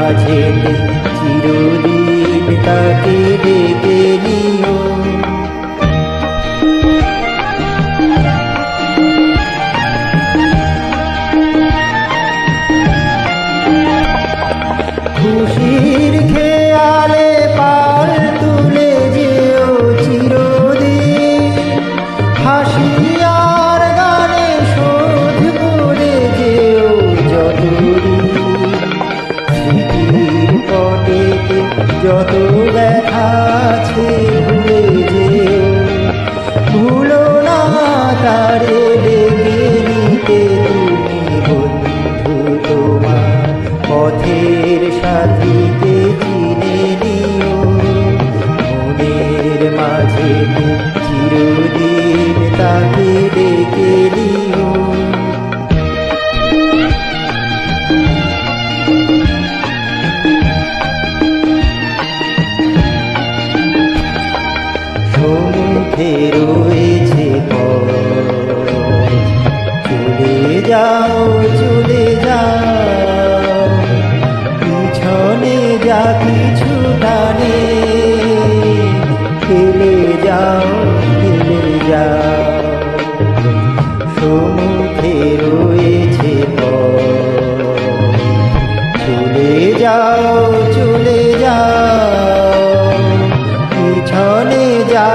মাঝেতে চিরদিন তাকে ডেকে নিও। খুশির চলে যাও চলে যাও। পিছনে যা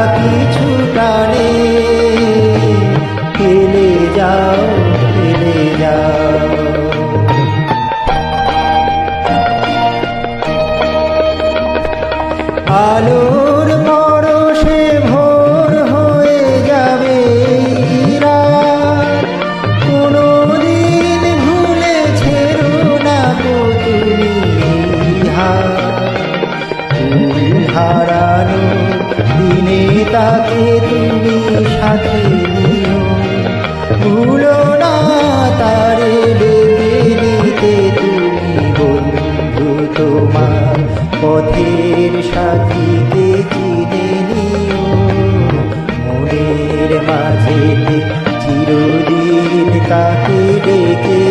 তাকে তুমি সাথে নিও ভুলো না তারে বেঁধে তুমি বন্ধু তোমার পথের সাথে চিনে নিও। মনের মাঝে চিরদিন তাকে ডেকে